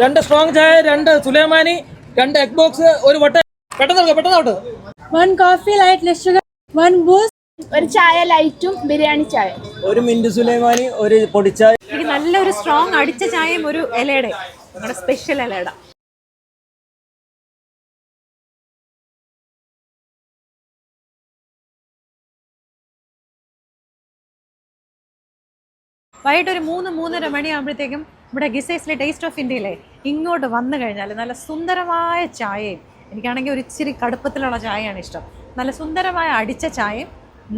രണ്ട് സ്ട്രോങ് ചായ രണ്ട് സുലൈമാനി രണ്ട് എഗ് ബോക്സ് ഒരു വട്ട. പെട്ടെന്ന് പെട്ടെന്ന് out. Coffee light light one booze ഒരു ചായ ലൈറ്റും ബിരിയാണി ചായ ഒരു മിന്റ് സുലൈമാനി ഒരു പൊടിച്ചായ. എനിക്ക് നല്ലൊരു സ്ട്രോങ് അടിച്ച ചായയും ഒരു ഇലയുടെ. നമ്മുടെ സ്പെഷ്യൽ ഇലയുടെ. വൈകിട്ട് ഒരു മൂന്ന് മൂന്നര മണിയാകുമ്പോഴത്തേക്കും ഇവിടെ ഗിസൈസിലെ ടേസ്റ്റ് ഓഫ് ഇന്ത്യയിലെ ഇങ്ങോട്ട് വന്നു കഴിഞ്ഞാൽ നല്ല സുന്ദരമായ ചായയും എനിക്കാണെങ്കിൽ ഒരു ഇച്ചിരി കടുപ്പത്തിലുള്ള ചായയാണ് ഇഷ്ടം. നല്ല സുന്ദരമായ അടിച്ച ചായയും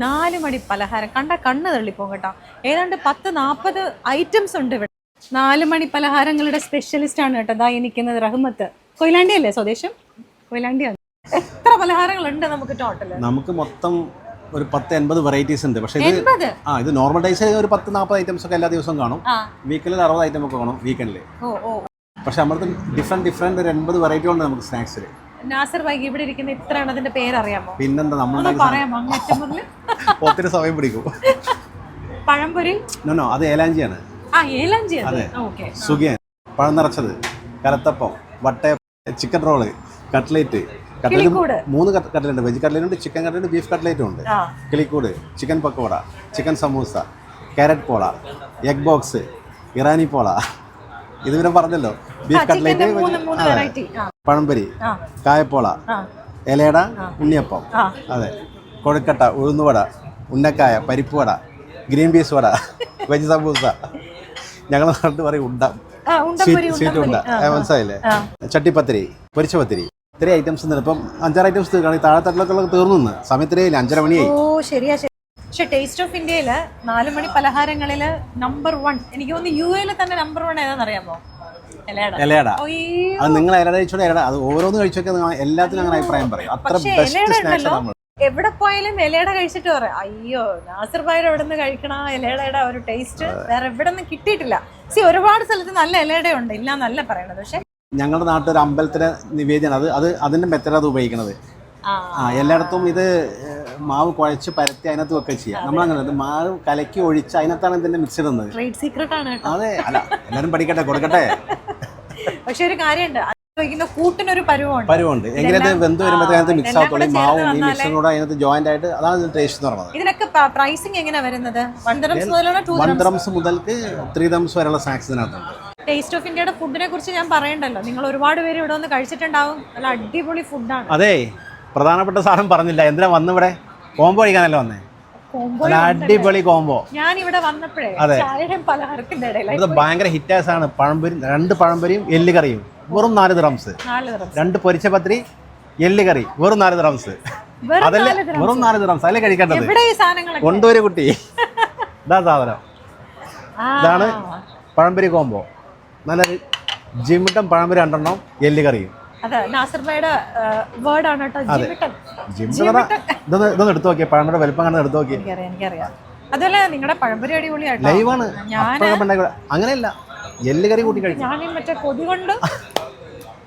നാല് മണി പലഹാരം. കണ്ട കണ്ണ് തള്ളിപ്പോകും കേട്ടോ. ഏതാണ്ട് പത്ത് നാൽപ്പത് ഐറ്റംസ് ഉണ്ട് ഇവിടെ. നാല് മണി പലഹാരങ്ങളുടെ സ്പെഷ്യലിസ്റ്റ് ആണ് കേട്ടോ ദാ എനിക്കുന്നത് റഹ്മത്ത്. കൊയിലാണ്ടി അല്ലേ സ്വദേശം? കൊയിലാണ്ടിയാണ് എത്ര പലഹാരങ്ങളുണ്ട് നമുക്ക് ടോട്ടൽ നമുക്ക് മൊത്തം ഒരു പത്ത് എൺപത് വെറൈറ്റീസ് ഉണ്ട്. പക്ഷേ ഇത് ആ ഇത് നോർമൽ ഡേയ്സ് ഒരു പത്ത് നാൽപ്പത് ഐറ്റംസ് ഒക്കെ എല്ലാ ദിവസവും കാണും. വീക്കെൻഡിൽ വീക്കിൽ അറുപത് ഐറ്റം ഒക്കെ കാണും വീക്കെൻഡിൽ പക്ഷെ നമ്മളത് ഡിഫറെന്റ് ഡിഫറെന്റ് ഒരു എൺപത് വെറൈറ്റി ഉണ്ട് നമുക്ക് സ്നാക്സിൽ നാസർ ബൈക്ക് ഇവിടെ ഇരിക്കുന്ന ഇത്രയാണ് അതിന്റെ പേര് അറിയാമോ പിന്നെന്താ നമ്മൾ പറയാമോ ഒത്തിരി സമയം പിടിക്കും. പഴംപൊരി? നോ അത് ഏലാഞ്ചിയാണ്. അത്? സുഖിയൻ പഴം നിറച്ചത് കരത്തപ്പം വട്ടയപ്പം ചിക്കൻ റോൾ കട്ട്ലേറ്റ് കിളിക്കൂട്. മൂന്ന് കട്ട്ലേറ്റ് ഉണ്ട് വെജ് കട്ട്ലേറ്റ് ഉണ്ട് ചിക്കൻ കട്ട്ലേറ്റ് ബീഫ് കട്ട്ലേറ്റും ഉണ്ട്. കിളിക്കൂട് chicken pakoda chicken samosa carrot പോള എഗ് ബോക്സ് ഇറാനി പോള. ഇതുവരെ പറഞ്ഞല്ലോ. ബീഫ് കട്ട്ലേറ്റ് പഴംപൊരി കായപ്പോള ഇലയട ഉണ്ണിയപ്പം. അതെ. കൊഴുക്കട്ട ഉഴുന്നുവട ഉന്നക്കായ പരിപ്പ് vada green peas vada veg samosa. ഞങ്ങൾ നാട്ടിൽ പറയും ഉണ്ട. സ്വീറ്റ് ഉണ്ട മനസ്സിലായില്ലേ? ചട്ടിപ്പത്തിരി പൊരിച്ച പത്തിരി ഇത്രയും ഐറ്റംസ് ഉണ്ട്. ഇപ്പം അഞ്ചാറ് ഐറ്റംസ് തീർക്കണം താഴെ തട്ടിലൊക്കെ തീർന്നു സമയത്തിരയില്ല അഞ്ചര മണിയായി. ഓ ശരിയാ ശരി. പക്ഷെ ടേസ്റ്റ് ഓഫ് ഇന്ത്യയിൽ നാല് മണി പലഹാരങ്ങളിൽ നമ്പർ വൺ എനിക്ക് തോന്നുന്നു യു എയിൽ തന്നെ നമ്പർ വൺ ഏതാണെന്ന് അറിയാമോ ഇലയുടെ. ഇലയട അത് നിങ്ങൾ ഇലയുടെ കഴിച്ചോടെ ഇലട അത് ഓരോന്ന് കഴിച്ചൊക്കെ എല്ലാത്തിനും അങ്ങനെ അഭിപ്രായം പറയും. അത്ര ബെസ്റ്റ് സ്നാക്സ് നമ്മൾ എവിടെ പോയാലും ഇലയുടെ കഴിച്ചിട്ട് പറയാം. അയ്യോ നാസർ ഭായിയുടെ അവിടെ നിന്ന് കഴിക്കണ ഇലയുടെ ഒരു ടേസ്റ്റ് വേറെ എവിടെ നിന്ന് കിട്ടിയിട്ടില്ല. സി ഒരുപാട് സ്ഥലത്ത് നല്ല ഇലയുടെ ഉണ്ട് ഇല്ല എന്നല്ല പറയണത്. പക്ഷെ ഞങ്ങളുടെ നാട്ടിൽ ഒരു അമ്പലത്തിലെ നിവേദ്യമാണ്. അത് അത് അതിന്റെ മെത്തഡ് അത് ഉപയോഗിക്കുന്നത്. ആ. എല്ലായിടത്തും ഇത് മാവ് കുഴച്ച് പരത്തി അതിനകത്ത് വെക്കുക ചെയ്യാം. നമ്മളങ്ങനെ മാവ് കലക്കി ഒഴിച്ച് അതിനകത്താണ് ഇതിന്റെ മിക്സ് ഇടുന്നത്. അതെ അല്ല എല്ലാവരും പഠിക്കട്ടെ കൊടുക്കട്ടെ. പക്ഷെ ഒരു കാര്യമുണ്ട്. കൂട്ടിനൊരു പരുവുണ്ട്. ഇത് വെന്ത് വരുമ്പോഴത്തേക്ക് മിക്സ് ആകത്തുള്ളൂ മാവും ഈ മിക്സും കൂടെ അതിനകത്ത് ജോയിന്റ് ആയിട്ട് അതാണ് ടേസ്റ്റ് എന്ന് പറയുന്നത്. ഇതിനൊക്കെ പ്രൈസിങ് എങ്ങനെയാണ് വരുന്നത്? വൺ ദ്രംസ് മുതൽക്ക് ത്രീ ദംസ് വരെയുള്ള സ്നാക്സ് ഇതിനകത്തുണ്ട്. ടേസ്റ്റ് ഓഫ് ഇന്ത്യയുടെ ഫുഡിനെ കുറിച്ച് ഞാൻ പറയണ്ടല്ലോ. നിങ്ങൾ ഒരുപാട് പേര് ഇവിടെ വന്ന് കഴിച്ചിട്ടുണ്ടാവും. നല്ല അടിപൊളി ഫുഡാണ് അതെ പ്രധാനപ്പെട്ട സാധനം പറഞ്ഞില്ല. എന്തിനാ വന്നിവിടെ? കോംബോ കഴിക്കാനല്ലേ വന്നേ? നല്ല അടിപൊളി കോംബോ. ഞാൻ ഇവിടെ വന്നപ്പോഴേ അതെ. പലഹാരത്തിന്റെ ഭയങ്കര ഹിറ്റാസ് ആണ് പഴംപൊരി രണ്ട് പഴംപൊരിയും എല്ല് കറിയും. വെറും നാല് ഡ്രംസ് രണ്ട് പൊരിച്ച പത്രി എല്ല് കറി. വെറും നാല് വെറും അതല്ലേ. വെറും നാല് ഡ്രംസ് അതല്ലേ കഴിക്കേണ്ടത്? കൊണ്ടുവരും കുട്ടി. ഇതാ സാധനം. ഇതാണ് പഴംപൊരി കോംബോ. നല്ല ജിമിട്ടം പഴംപൊരി രണ്ടെണ്ണം എല്ല് കറിയും അതെ നാസർബയുടെ വേർഡ് ആണ് കേട്ടോ ജിമിട്ടൻ. ഇതൊന്ന് എടുത്തു നോക്കിയേ പഴംപൊരി വലിപ്പം കണ്ട് എടുത്തു നോക്കി എനിക്കറിയാം എനിക്കറിയാം. അതുപോലെ നിങ്ങളുടെ പഴംപൊരി അടിപൊളിയാട്ടോ. ലൈവാണ്. അങ്ങനെയല്ല എല്ല് കറി കൂട്ടി കഴിച്ചു ഞാൻ മറ്റേ കൊതി കൊണ്ട്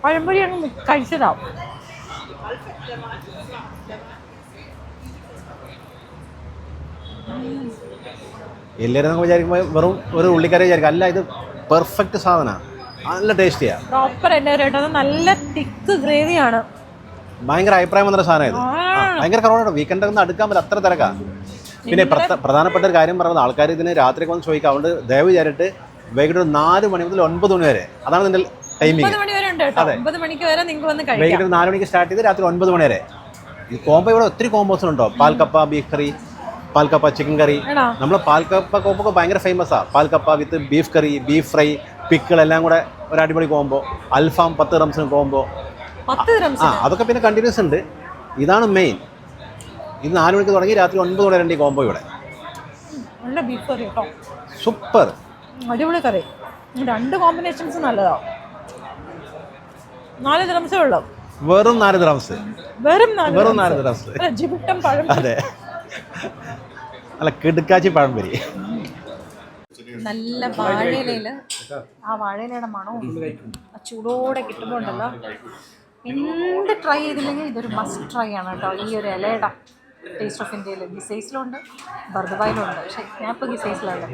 പഴംപൊരി അങ്ങ് മു- കഴിച്ചതാവും. എല്ല് നമുക്ക് വിചാരിക്കുമ്പോൾ വെറും ഒരു ഉള്ളിക്കറി വിചാരിക്കും. അല്ല ഇത് പെർഫെക്റ്റ് സാധനമാണ് നല്ല ടേസ്റ്റിയാണ് പ്രോപ്പർ എന്റെ നല്ല തിക്ക് ഗ്രേവിയാണ് ഭയങ്കര അഭിപ്രായം വന്നൊരു സാധനം ഇത്. ഭയങ്കര കുറവാണ് വീക്കെൻഡ് ഒന്ന് അടുക്കാൻ പറ്റില്ല അത്ര തിരക്കാ. പിന്നെ പ്രധ- പ്രധാനപ്പെട്ട ഒരു കാര്യം പറയുന്നത് ആൾക്കാർ ഇതിന് രാത്രി വന്ന് ചോദിക്കാം. അതുകൊണ്ട് ദയവ് വിചാരിട്ട് വൈകിട്ട് നാല് മണി മുതൽ ഒൻപത് മണി വരെ. അതാണ് ഇതിന്റെ ടൈമിംഗ് ഒമ്പത് മണിക്ക് വരെ നിങ്ങൾക്ക് വന്ന് കഴിക്കാം. വൈകിട്ട് നാല് മണിക്ക് സ്റ്റാർട്ട് ചെയ്ത് രാത്രി ഒൻപത് മണി വരെ. ഈ കോംബോ ഇവിടെ ഒത്തിരി കോമ്പോസ് ഉണ്ടോ? പാൽക്കപ്പ ബീഫ് കറി പാൽക്കപ്പ ചിക്കൻ കറി നമ്മളെ പാൽക്കപ്പ കോമ്പൊക്കെ ഭയങ്കര famous പാൽക്കപ്പ with beef curry beef fry pickle എല്ലാം കൂടെ ഒരു അടിപൊളി കോംബോ അൽഫാം പത്ത് റംസിന് കോമ്പോ ആ അതൊക്കെ പിന്നെ കണ്ടിന്യൂസ് ഉണ്ട്. ഇതാണ് മെയിൻ ഇത് നാല് മണിക്ക് തുടങ്ങി രാത്രി ഒൻപത് മണി വരെ കോമ്പോ ഇവിടെ. സൂപ്പർ അടിപൊളി കറി രണ്ട് കോമ്പിനേഷൻസ് നല്ലതാ. നാല് ദ്രംസേ ഉള്ളൂ. വെറും നാല് ദ്രംസ് വെറും നാല് വെറും നാല് ദ്രംസ് അതെ. അല്ല കിടുക്കാച്ചി വരി നല്ല വാഴയിലയിൽ ആ വാഴയിലയുടെ മണവും ആ ചൂടോടെ കിട്ടുമ്പോൾ ഉണ്ടല്ലോ എന്ത് ട്രൈ ചെയ്തില്ലെങ്കിൽ ഇതൊരു മസ്റ്റ് ട്രൈ ആണ് കേട്ടോ. ഈ ഒരു ഇലയുടെ ടേസ്റ്റ് ഓഫ് ഇന്ത്യയിൽ ഗിസൈസിലുണ്ട് ബർദുബായിലുണ്ട് പക്ഷേ ഞാൻ ഇപ്പോൾ ഗിസൈസിലാണ്.